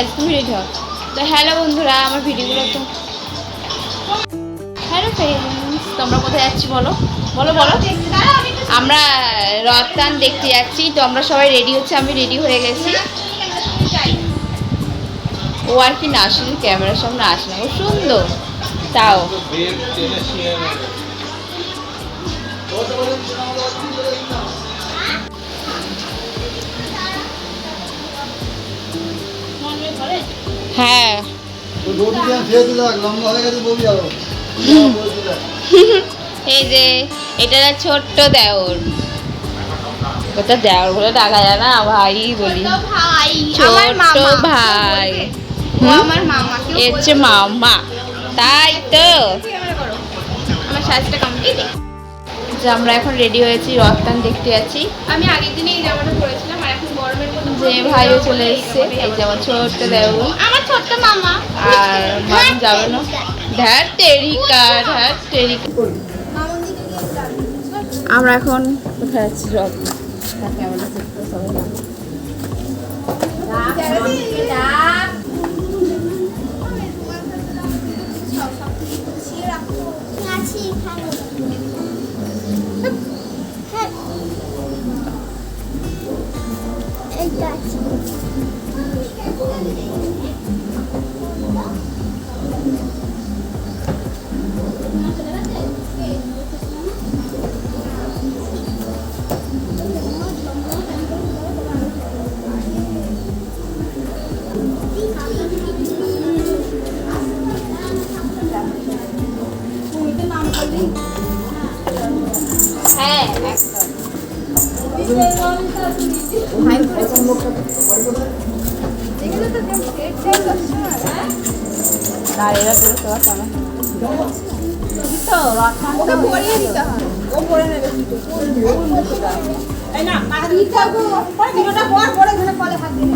আছে তুমি রেডি হও। তো হ্যালো বন্ধুরা, আমার ভিডিওগুলো তো হ্যালো ফ্রেন্ডস তোমরা কোথায় যাচ্ছি বলো? বলো বলো। আমরা রথটান দেখতে যাচ্ছি, তো আমরা সবাই রেডি হচ্ছে, আমি রেডি হয়ে গেছি। ও আর কি না শুধু ক্যামেরার সামনে আসে না, ও সুন্দর। তাও। হ্যাঁ। এই যে এটা ছোট্ট দেওর। ওটা দেওর বলে ডাকা যায় না ভাই বলি। ভাই আমার ভাই? আমার মামা হচ্ছে মামা। তাই তো। আমার সাজটা কমপ্লিট যে আমরা এখন রেডি হয়েছি রথটান দেখতে যাচ্ছি। আমি আগের দিনে এই জামাটা পরেছিলাম। যে ভাইও চলে এসছে এই যে আমার ছোট্ট দেওর আমার ছোট্ট মামা। আর মান যাবে না। ধ্যার টেরিকা ধ্যার টেরিকা আমরা এখন কোথায় যাচ্ছি রথ তাকে হ্যাঁ দাঁড়িয়ে বেরোতে পারছে না তো ওকে পরিয়ে দিতে হবে ও পরে নেবে এই না পর পরে এখানে কলে হাত দিয়ে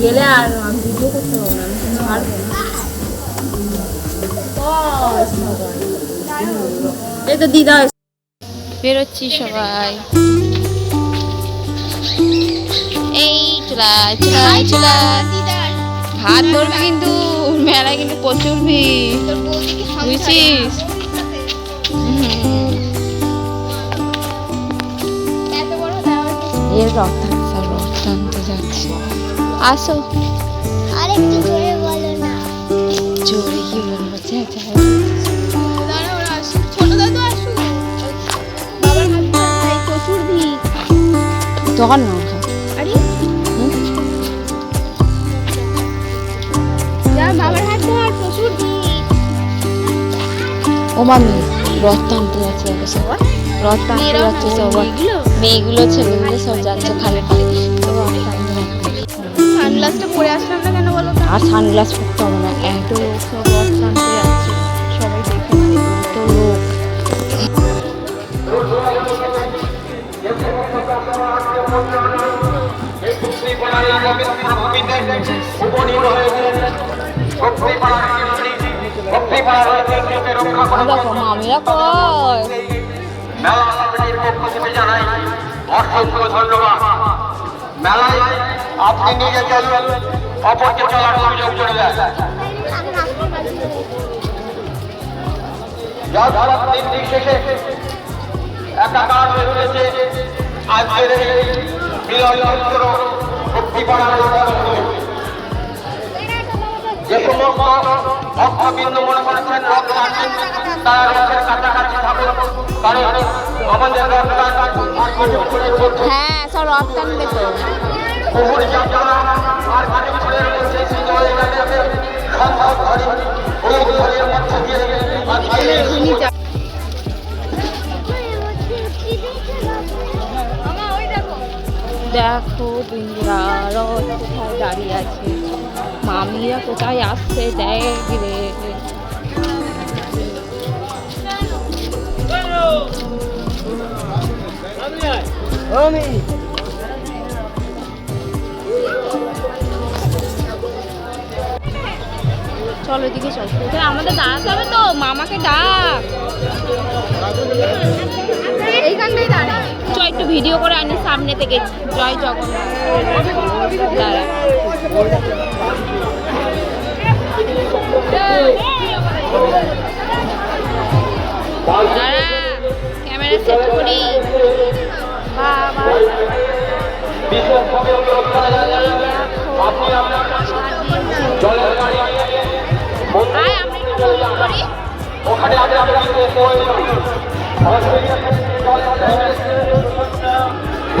গেলে আর আমি ভিডিও করতে পারব না আমি পারব না এই তো দিদা বেরোচ্ছি সবাই এই চলাই দিদার। হাত ধরবে কিন্তু মেলায় কিন্তু প্রচুর ভিড়। বুঝছিস? এর রক্তান্ত স্যার রক্তান্ত যাচ্ছে। আসো। আরেকটু জোরে বলো না। জোরে কি বলব? তখন না আরে। বাবার হাত ধর প্রচুর ও মামি রথ যাচ্ছে সবাই রথ টানতে যাচ্ছে সবাই মেয়েগুলো? ছেলেগুলো সব যাচ্ছে খালি খালি। তো সানগ্লাসটা পরে আসলাম না কেন বলো আর সানগ্লাস পরতে হবে না এত লোক সব রথ টানতে যাচ্ছে সবাই দেখে এত লোক। দেখো মামিরা কয়? মেলা কমিটির পক্ষ থেকে জানাই অসংখ্য ধন্যবাদ। মেলায় আপনি নিজে চলবেন অপরকে চলার সুযোগ করে দেন যার দিন শেষে একাকার হয়ে রয়েছে আজকের এই মিলন মন্ত্র ভক্তি পাড়ার হ্যাঁ দেখো। তুমি রথ দাঁড়িয়ে আছে। মামিরা কোথায় আসছে দেখ রে আমি চলো এদিকে চল। এখানে আমাদের দাঁড়াতে হবে তো, মামাকে ডাক। এইখানটাই দাঁড়ায় একটু ভিডিও করে আনি সামনে থেকে জয় জগন্নাথ ক্যামেরা সেট করি ওখানে আগে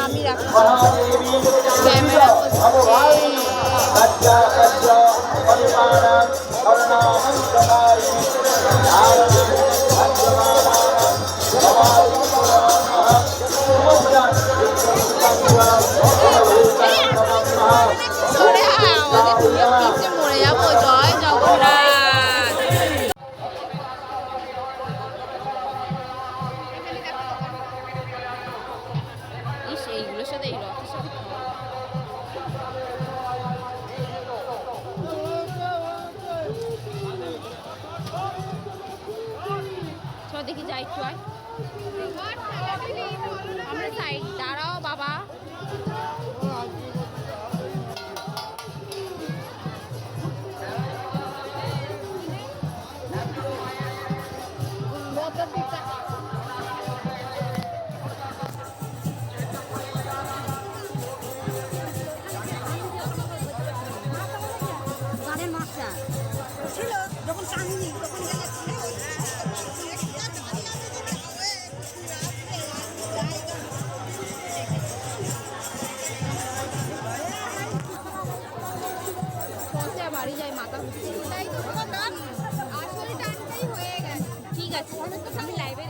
আমি রাখি Sao mình?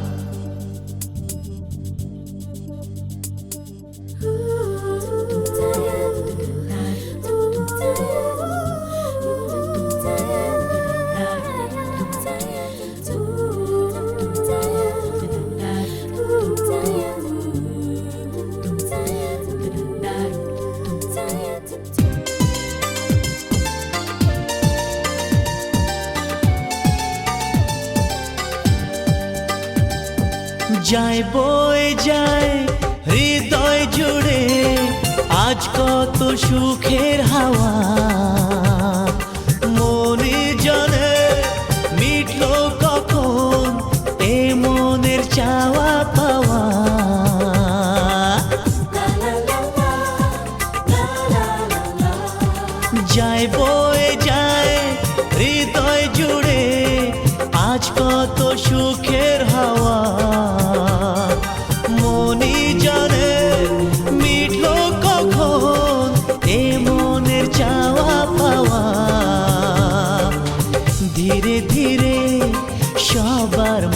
যায় বই যায়, হৃদয় জুড়ে আজ কত সুখের হাওয়া। মনে জানে মিটলো কখন, এ মনের চাওয়া